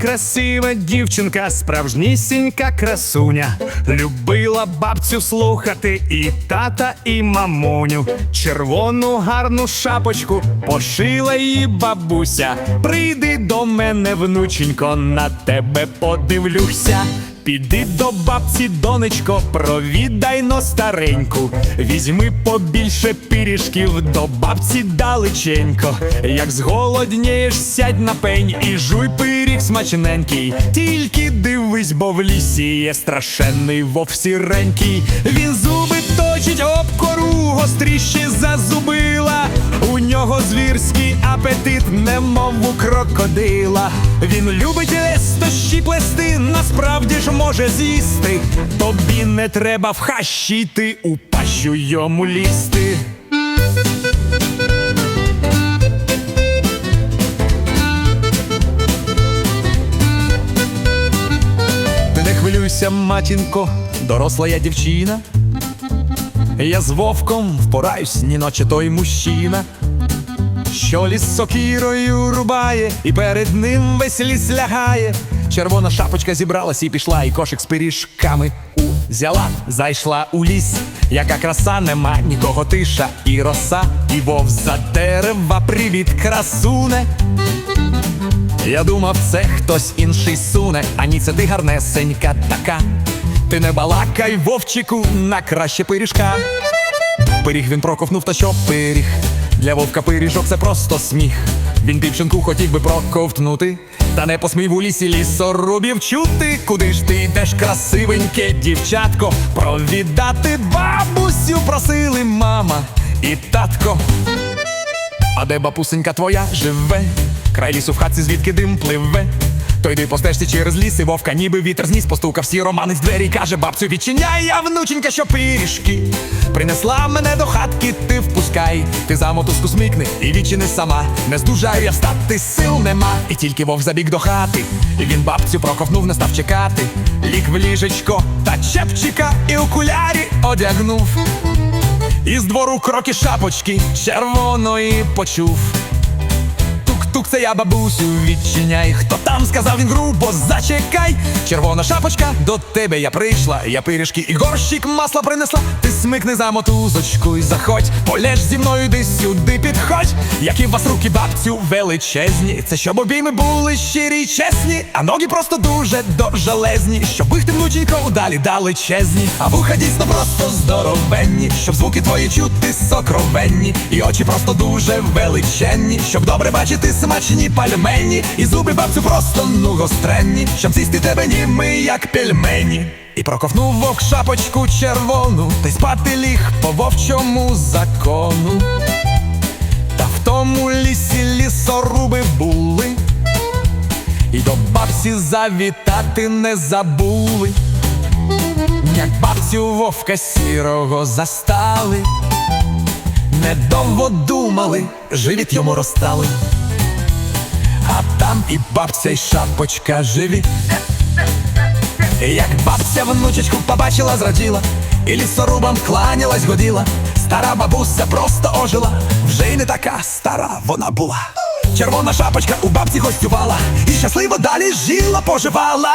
красива дівчинка, справжнісінька красуня. Любила бабцю слухати і тата, і мамуню. Червону гарну шапочку пошила її бабуся. Прийди до мене, внученько, на тебе подивлюся. Піди до бабці, донечко, провідай но стареньку. Візьми побільше пиріжків до бабці далеченько. Як зголоднієш, сядь на пень і жуй пиріг смачненький. Тільки дивись, бо в лісі є страшенний вовк сіренький. Він зуби точить об кору, гостріші зазубила. Нього звірський апетит, немов у крокодила. Він любить лестощі плести, насправді ж може з'їсти. Тобі не треба в хащі, ти у пащу йому лізти. Не хвилюйся, матінко, доросла я дівчина. Я з вовком впораюсь, ні ночі той мужчина, що ліс сокірою рубає, і перед ним весь ліс лягає. Червона шапочка зібралась і пішла, і кошик з пиріжками узяла, зайшла у ліс. Яка краса, нема нікого тиша, і роса, і вов за дерева, привіт, красуне. Я думав, це хтось інший суне, а ні, це ти гарнесенька така. Ти не балакай, вовчику, на краще пиріжка. Пиріг він проковнув, та що пиріг. Для вовка пиріжок це просто сміх. Він дівчинку хотів би проковтнути, та не посмів у лісі лісорубів чути. Куди ж ти йдеш, красивеньке дівчатко? Провідати бабусю просили мама і татко. А де бабусенька твоя живе? Край лісу в хатці, звідки дим пливе. То йди по через ліс, і вовка, ніби вітер зніс, постукав сі романець двері, каже бабцю, відчиняй, я внученька, що пиріжки. Принесла мене до хатки, ти впускай, ти за мотузку смикни і відчини сама. Не здужаю я встати, сил нема. І тільки вовк забіг до хати, і він бабцю проковнув, не став чекати. Лік в ліжечко та чепчика і окулярі одягнув. Із двору кроки шапочки червоної почув. Тук-тук, це я бабусю, відчиняй. Хто там сказав він грубо, зачекай. Червона шапочка, до тебе я прийшла. Я пиріжки і горщик масла принесла. Ти смикни за мотузочку і заходь. Полеж зі мною йди сюди, підходь. Які в вас руки, бабцю, величезні. Це щоб обійми були щирі й чесні, а ноги просто дуже довжелезні. Щоб їх ти внученько удалі далечезні. А вуха дійсно просто здоровенні. Щоб звуки твої чути сокровенні. І очі просто дуже величенні. Щоб добре бачити смачні пальмені. І зуби бабцю просто ну гостренні. Щоб з'їсти тебе німи, як пельмені. І проковнув вовк шапочку червону, та й спати ліг по вовчому закону. Та в тому лісі лісоруби були, і до бабці завітати не забули. Як бабцю вовка сірого застали, недовго думали, живіт йому розстали. А там і бабця, і шапочка живі. Як бабця внучечку побачила, зраділа, і лісорубам кланялась, годіла. Стара бабуся просто ожила, вже й не така стара вона була. Червона шапочка у бабці гостювала, і щасливо далі жила, поживала.